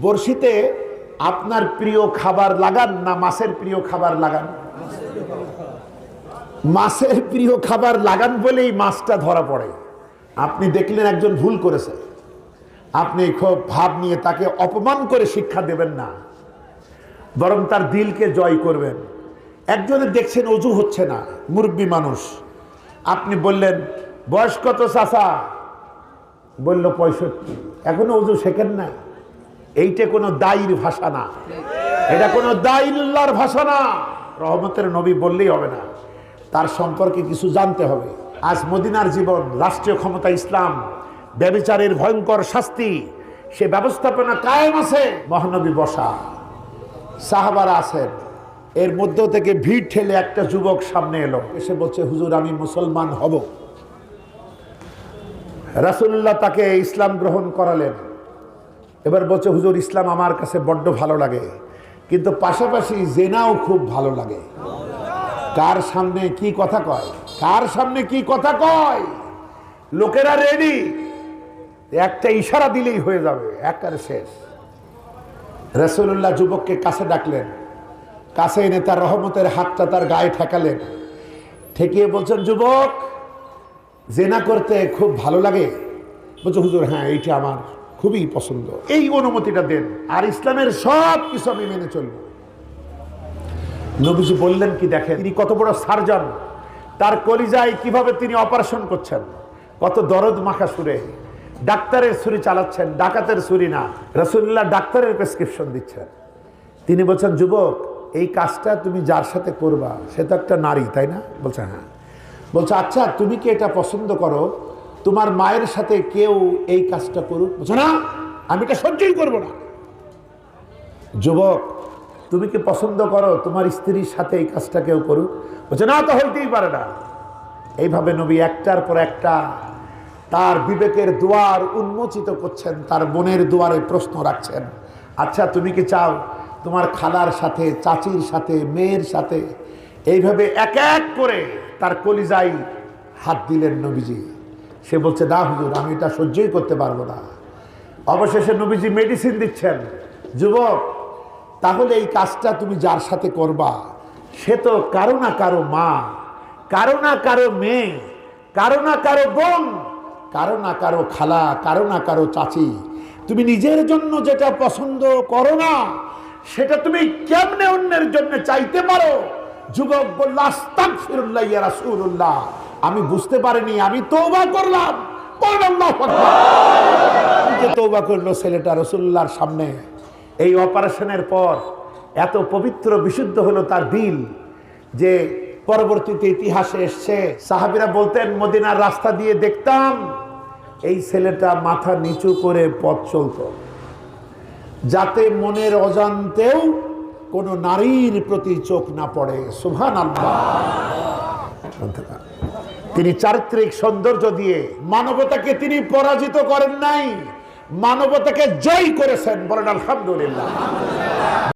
বড়শিতে আপনার প্রিয় খাবার লাগান না মাছের প্রিয় খাবার লাগান? মাছের প্রিয় খাবার লাগান বলেই মাছটা ধরা পড়ে। আপনি দেখলেন একজন ভুল করেছে। আপনি খুব ভাব নিয়ে তাকে অপমান করে শিক্ষা দেবেন না। বরং তার দিলকে জয় করবেন। একজনে দেখছেন অজু হচ্ছে না, মুরব্বী মানুষ। আপনি বললেন, বয়স কত চাষা বলল, পঁয়ষট্টি। এখনও অজু শেখেন না এইটা কোনো দায়ীর ভাষা না। এটা কোনো দায়ুল্লাহর ভাষা না। রহমতের নবী বললেই হবে না। তার সম্পর্কে কিছু জানতে হবে। আজ মদিনার জীবন, রাষ্ট্রীয় ক্ষমতা, ইসলাম, ব্যবিচারের ভয়ঙ্কর শাস্তি, সে ব্যবস্থাপনা কায়েম আছে, মহানবী বসা। সাহাবারা আছেন। এর মধ্য থেকে ভিড় ঠেলে একটা যুবক সামনে এলো। এসে বলছে, হুজুর, আমি মুসলমান হব। রাসুল্লাহ তাকে ইসলাম গ্রহণ করালেন। এবার বলছে, হুজুর, ইসলাম আমার কাছে বড্ড ভালো লাগে। কিন্তু পাশাপাশি জেনাও খুব ভালো লাগে। কার সামনে কি কথা কয়? কার সামনে কি কথা কয়? লোকেরা রেডি একটা ইশারা দিলেই হয়ে যাবে, একবারে শেষ। রসুল্লাহ যুবককে কাছে ডাকলেন। কাছে এনে তার রহমতের হাতটা তার গায়ে ঠেকালেন। ঠেকিয়ে বলছেন, যুবক, জেনা করতে খুব ভালো লাগে। বলছে, হুজুর হ্যাঁ এইটা আমার। খুবই পছন্দ। এই অনুমতিটা দেন, আর ইসলামের সব কিছু আমি মেনে চলব। নবীজি বললেন কি, দেখেন, তিনি কত বড় সার্জন, তার কলিজায় কীভাবে তিনি অপারেশন করছেন, কত দরদ মাখা সুরে। ডাক্তারের ছুরি চালাচ্ছেন, ডাকাতের ছুরি না রসুল্লাহ ডাক্তারের প্রেসক্রিপশন দিচ্ছেন। তিনি বলছেন, যুবক, এই কাজটা তুমি যার সাথে করবা, সে তো একটা নারী, তাই না? বলছে হ্যাঁ। বলছে আচ্ছা তুমি কি এটা পছন্দ করো? তোমার মায়ের সাথে কেউ এই কাজটা করুক। বলছে, না, আমি এটা সহ্যই করব না। যুবক, তুমি কি পছন্দ করো তোমার স্ত্রীর সাথে এই কাজটা কেউ করুক? বলছে, না, তো হইতেই পারে না। এইভাবে নবী একটার পর একটা তার বিবেকের দুয়ার উন্মোচিত করছেন, তার বোনের দুয়ারে প্রশ্ন রাখছেন। আচ্ছা তুমি কি চাও তোমার খালার সাথে, চাচির সাথে, মেয়ের সাথে? এইভাবে এক এক করে তার কলিজাই হাত দিলেন নবীজি। সে বলছে, না হুজুর, আমি এটা সহ্যই করতে পারব না। অবশেষে নবীজি মেডিসিন দিচ্ছেন। যুবক, তাহলে এই কাজটা তুমি যার সাথে করবা, সে তো কারও না কারও মা, কারও না কারও মেয়ে, কারও না কারও বোন, কারও না কারও খালা, কারও না কারও চাচি। তুমি নিজের জন্য যেটা পছন্দ করো না, সেটা তুমি কেমনে অন্যের জন্য চাইতে পারো? যুবক বলল, আস্তাগফিরুল্লাহ ইয়া রাসূলুল্লাহ। আমি বুঝতে পারিনি, আমি তওবা করলাম। যে তৌবা করল ছেলেটা রসুল্লাহর সামনে? এই অপারেশনের পর এত পবিত্র, বিশুদ্ধ হলো তার দিল যে পরবর্তীতে ইতিহাসে এসছে, সাহাবিরা বলতেন, মদিনার রাস্তা দিয়ে দেখতাম এই ছেলেটা মাথা নিচু করে পথ চলত। যাতে মনের অজান্তেও কোনো নারীর প্রতি চোখ না পড়ে। সুভান আল্লাহ তিনি চারিত্রিক সৌন্দর্য দিয়ে মানবতাকে তিনি পরাজিত করেন নাই। মানবতাকে জয় করেছেন বলেন আলহামদুলিল্লাহ।